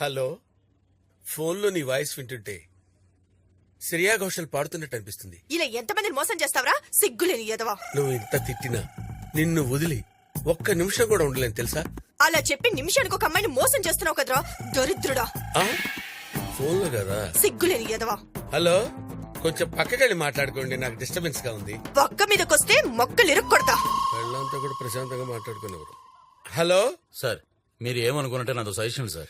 Hello. ఫోన్లో నీ voice వింటుంటే శ్రేయా ఘోషల్ పాడుతున్నట్టు అనిపిస్తుంది. ఇలా ఎంతమందిని మోసం చేస్తావరా? సిగ్గులేని ఎదవా నువ్వు ఇంత తిట్టినా నిన్ను వదిలి ఒక్క నిమిషం కూడా ఉండలేను తెలుసా? అలా చెప్పి నిమిషానికి ఒక అమ్మాయిని మోసం చేస్తున్నావు కదరా? దరిద్రుడా? ఫోన్లో కదా? సిగ్గులేని ఎదవా హలో. కొంచెం పక్కకెళ్ళి మాట్లాడుకోండి నాకు డిస్టర్బెన్స్గా ఉంది. పక్క మీదకొస్తే మొక్కలు ఇరుక్కొడతా. వాళ్ళంతా కూడా ప్రశాంతంగా మాట్లాడుకునేవారు. హలో. సార్ మీరు ఏమనుకున్నట్టే నాతో సజెషన్ సార్.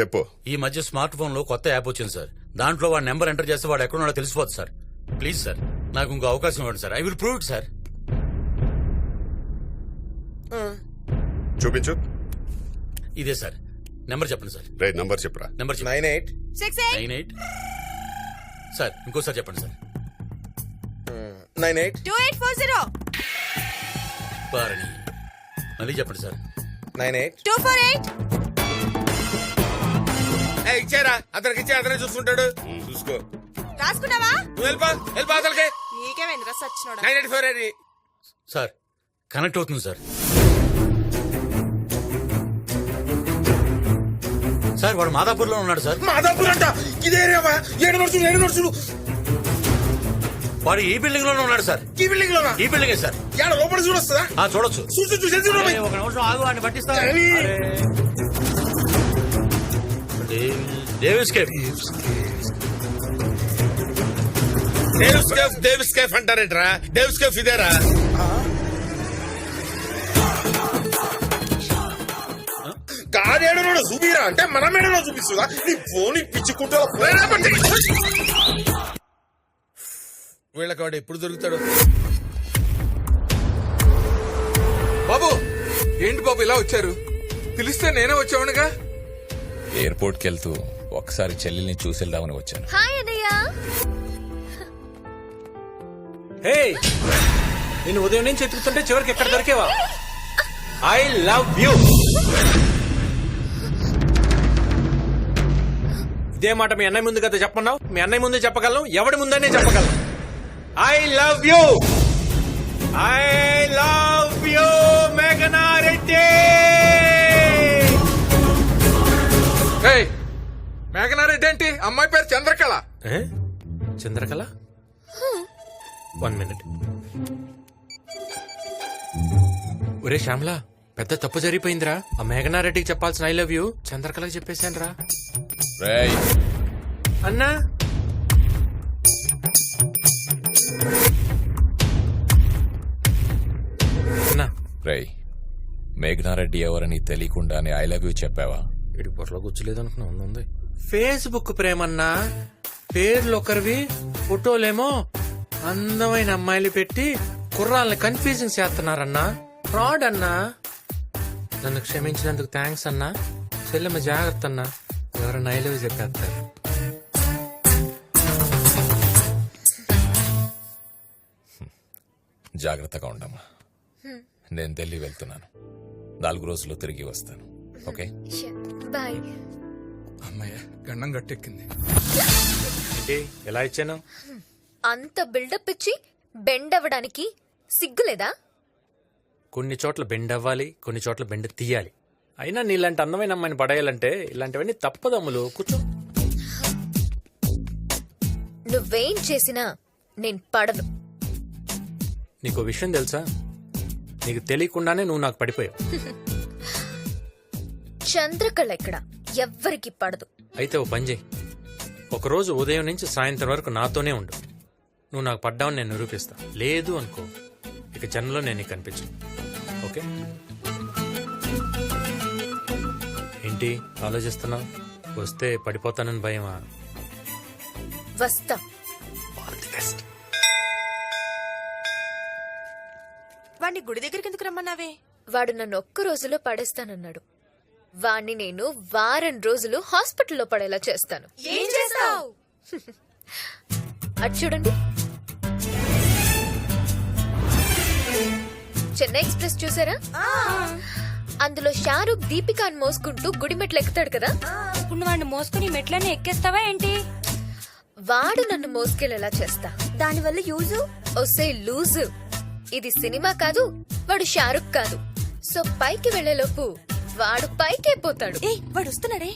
చెప్పు. ఈ మధ్య స్మార్ట్ ఫోన్లో కొత్త యాప్ వచ్చింది సార్. దాంట్లో వాడి నెంబర్ ఎంటర్ చేస్తే వాడు ఎక్కడున్నాడో తెలిసిపోతుంది సార్. Please sir. నాకు ఇంకో అవకాశం ఇవ్వండి sir. I will prove it sir. చూపించు. ఇదే సార్. నెంబర్ చెప్పండి సార్. రే నంబర్ చెప్పురా. Number nine eight. Six nine eight. Sir ఇంకోసారి చెప్పండి sir. Nine eight. Two eight four zero. పారణి మళ్ళీ చెప్పండి sir. Nine eight. Two four eight. ఇచ్చారా. అతనికి ఇచ్చే అతనే చూసుకుంటాడు. చూసుకో. రాసుకున్నావా? నువ్వు వెళ్ళిపో వెళ్ళిపో అతనికి. నీకేమైంది రస్ వచ్చినోడా nine eight four eight sir connect అవుతుంది సార్. సార్ వాడు మాదాపూర్లో ఉన్నాడు సార్. మాదాపూర్ అంట. ఇదే ఏరియా ఏడు నడుచుడు ఏడు నడుచుడు వాడు ఈ బిల్డింగ్లోనే ఉన్నాడు సార్. ఈ బిల్డింగ్ లోనా ఈ బిల్డింగే సార్. ఏడ లోపల చూడొస్తుందా? ఆ, చూడొచ్చు. చూసి చూసి చూసి ఒక నిమిషం ఆగు వాడిని పట్టిస్తా. Davis cafe Davis cafe Davis cafe అంటారేట్రా? Davis cafe ఇదేరా కాదేడనో చూపిరా? అంటే మన మేడలో చూపిస్తుందా నీ ఫోన్ పిచ్చుకుంటా వీళ్ళకి వాడు ఎప్పుడు దొరుకుతాడు? బాబు ఏంటి బాబు ఇలా వచ్చారు? పిలిస్తే నేనే వచ్చావునుగా ఎయిర్పోర్ట్కి వెళ్తూ ఒకసారి చెల్లెల్ని చూసి వెళ్దామని వచ్చాను. హాయ్ అన్నయ్య. హే నేను ఉదయం నుంచి ఎత్తుకుతుంటే చివరికి ఎక్కడ దొరికేవా? ఐ లవ్ యూ ఇదే మాట మీ అన్నయ్య ముందు కదా చెప్పన్నావు మీ అన్నయ్య ముందే చెప్పగలను ఎవడి ముందనే చెప్పగలను. I love you I love you మేఘనా రెడ్డి హే మేఘనారెడ్డి ఏంటి అమ్మాయి పేరు చంద్రకళ. ఏ? చంద్రకళ? వన్ మినిట్ ఒరే శ్యామ్లా పెద్ద తప్పు జరిగిపోయిందిరా. ఆ మేఘనారెడ్డికి చెప్పాల్సిన ఐ లవ్ యూ చంద్రకళకి చెప్పేశాను రా. రేయ్. అన్నా? అన్నా? రేయ్ మేఘనారెడ్డి ఎవరని తెలియకుండానే ఐ లవ్ యూ చెప్పావా? బొర్రలో కూర్చోలేదు అనుకున్నా ఉంది. ఫేస్బుక్ ప్రేమన్నా పేర్లు ఒకరివి ఫోటోలేమో అందమైన అమ్మాయిలు పెట్టి కుర్రాళ్ళని కన్ఫ్యూజింగ్ చేస్తున్నారన్నా. ఫ్రాడ్ అన్నా. నన్ను క్షమించినందుకు థ్యాంక్స్ అన్నా. చెల్లెమ్మ జాగ్రత్త అన్నా. ఎవరైనా ఐ లవ్ చెప్పేస్తారు. జాగ్రత్తగా ఉండమ్మా. నేను ఢిల్లీ వెళ్తున్నాను. నాలుగు రోజుల్లో తిరిగి వస్తాను. ఓకే? బాయ్ అమ్మాయ గండం గట్టెక్కింది. ఏంటి? ఎలా ఇచ్చాను? అంత బిల్డప్ ఇచ్చి బెండ్ అవ్వడానికి సిగ్గులేదా? కొన్ని చోట్ల బెండ్ అవ్వాలి కొన్ని చోట్ల బెండ్ తీయాలి. అయినా నీలాంటి అందమైన అమ్మాయిని పడేయాలంటే ఇలాంటివన్నీ తప్పదమ్ములు కూర్చో. నువ్వేం చేసినా నేను పడను. నీకు విషయం తెలుసా? నీకు తెలియకుండానే నువ్వు నాకు పడిపోయావు. చంద్రకళ ఎక్కడ? ఎవ్వరికి పడదు. అయితే ఓ పని చేయి. ఒకరోజు ఉదయం నుంచి సాయంత్రం వరకు నాతోనే ఉండు. నువ్వు నాకు పడ్డావని నేను నిరూపిస్తా. లేదు అనుకో. ఇక జన్మలో నేను నీకు కనిపించను. ఓకే? ఏంటి? ఆలోచిస్తున్నావు? వస్తే పడిపోతానని భయమా? వస్తా. వాడిని గుడి దగ్గరికి ఎందుకు రమ్మన్నావే? వాడు నన్ను ఒక్క రోజులో పడేస్తానన్నాడు. వాణ్ణి నేను వారం రోజులు హాస్పిటల్లో పడేలా చేస్తాను. ఏం చేస్తావు? అటు చూడండి. చెన్నై ఎక్స్ప్రెస్ చూసారా? అందులో షారూక్ దీపికాని మోసుకుంటూ గుడిమెట్లు ఎక్కుతాడు కదా? ఇప్పుడు వాడిని మోసుకుని మెట్లన్నీ ఎక్కేస్తావా ఏంటి? వాడు నన్ను మోసుకెళ్ళేలా చేస్తా. దానివల్ల యూజు? ఒసే లూజు. ఇది సినిమా కాదు వాడు షారుఖ్ కాదు. సో పైకి వెళ్ళేలోపు వాడు పైకెళ్ళిపోతాడు ఏ వాడు వస్తున్నాడే.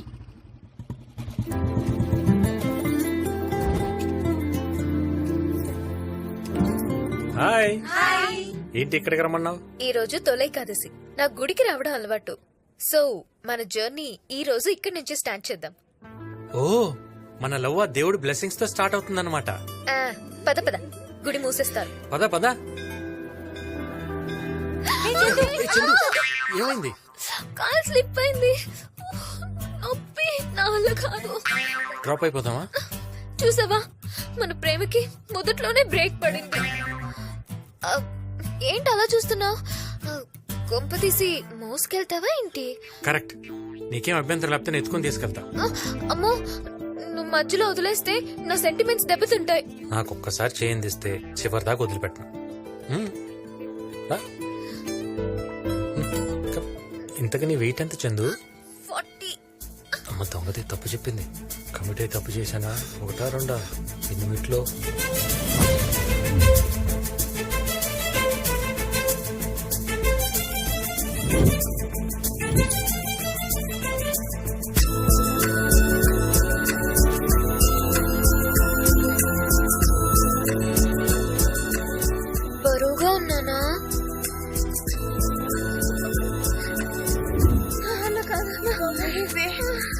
హాయ్. ఏంటి ఇక్కడికి రమ్మన్నావు? ఈ రోజు తొలై కాదసి నా గుడికి రావడం అలవాటు. సో మన జర్నీ ఈ రోజు ఇక్కడి నుంచి స్టార్ట్ చేద్దాం. ఓ మన లవ్ దేవుడు బ్లెస్సింగ్స్తో స్టార్ట్ అవుతుందన్నమాట. అనమాట పద పద. గుడి మూసేస్తారు. పద పద. ఏమైంది? కాల్ స్లిప్ అయింది. నొప్పి నా వల్ల కాదు. డ్రాప్ అయిపోతామా? చూసావా? మన ప్రేమకి మొదట్లోనే బ్రేక్ పడింది. ఏంటి అలా చూస్తున్నావు? కొంప తీసి మోసుకెళ్తావా ఏంటి? కరెక్ట్ నీకేం అభ్యంతరం లేకపోతే నేను ఎత్తుకొని తీసుకెళ్తా. అమ్మో నువ్వు మధ్యలో వదిలేస్తే నా సెంటిమెంట్స్ దెబ్బతింటాయి. నాకు ఒక్కసారి చేయందిస్తే చివరి దాకా వదిలిపెట్టను. ఇంతకు నీ వెయిట్ ఎంత చందు? ఫార్టీ. అమ్మ దొంగది తప్పు చెప్పింది. కమిటీ తప్పు చేశానా? ఒకటా రెండా? ఎన్ని మిట్లో నా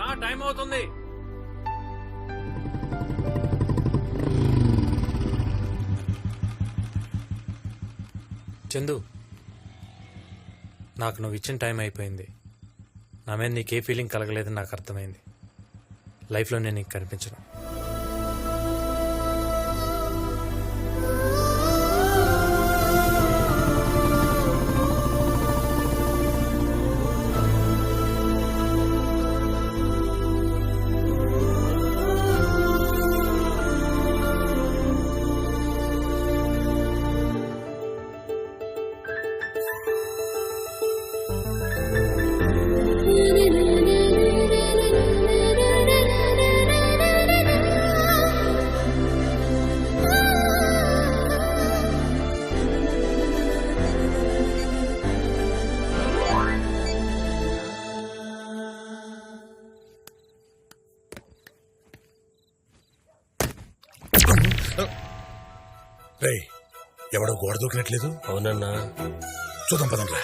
రా టైం అవుతుంది. చందు నాకు నువ్వు ఇచ్చిన టైం అయిపోయింది. నా మీద నీకే ఫీలింగ్ కలగలేదని నాకు అర్థమైంది. లైఫ్లో నేను నీకు కనిపించను. గోడ దూకినట్లేదు అవునన్నా. చూద్దాం పదంరా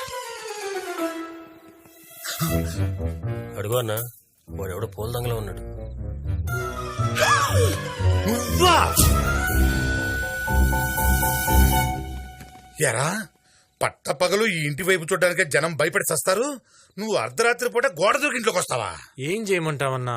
అడుగు అన్నా వాడెవడో పూల దంగలో ఉన్నాడు. నువ్వా? ఎరా పట్టపగలు ఈ ఇంటి వైపు చూడడానికి జనం భయపడి సస్తారు నువ్వు అర్ధరాత్రి పూట గోడ దూకి ఇంట్లోకి వస్తావా ఏం చేయమంటావన్నా?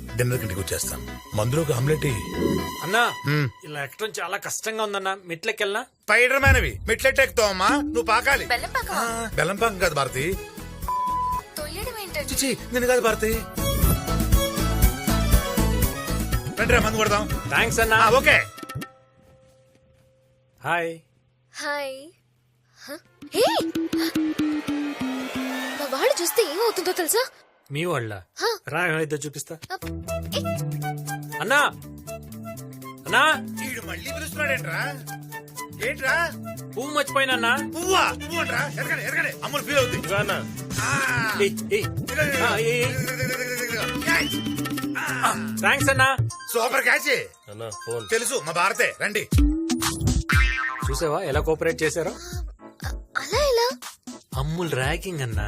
డిన్నర్ కింటికి వచ్చేస్తాను మందులో ఒక ఆమ్లెట్. అన్నా ఇలా ఎక్కడం చాలా కష్టంగా ఉందన్నా. మెట్లకెళ్ళనా స్పైడర్ మ్యాన్ అవి మెట్లెట్ ఎక్కుతావమ్మా నువ్వు పాకాలి. బెల్లం పాకమా? బెల్లం పాకం కాదు భారతి. తొయ్యడం ఏంటండి? చిచి నేను కాదు భారతి. రండి రా మందు కొడదాం. థ్యాంక్స్ అన్నా. ఆ, ఓకే. హాయ్. హాయ్. హ? హే! మా వాళ్ళు చూస్తే ఏమవుతుందో తెలుసా? మీ వాళ్ళ. రా ఏమైతే చూపిస్తా! అన్నా! అన్నా! వీడు మళ్ళీ పిలుస్తున్నాడేంట్రా? ఏంట్రా? పువ్వు మర్చిపోయినా పువ్వా? పువ్వు అంట్రా? ఎరగడే ఎరగడే అమ్ములు ఫీల్ అవుతుంది ఆ, థ్యాంక్స్ అన్నా. Super catch. తెలుసు మా భారతే. రండి. చూసావా ఎలా కోఆపరేట్ చేశారో? అలా ఎలా? అమ్ముల్ ర్యాగింగ్ అన్నా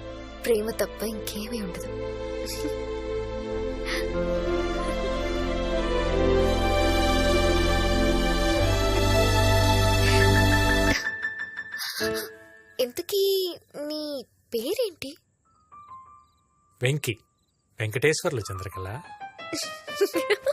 ప్రేమ తప్ప ఇంకేమీ ఉండదు. ఇంతకీ నీ పేరేంటి? వెంకి. వెంకటేశ్వర్లు చంద్రకళ.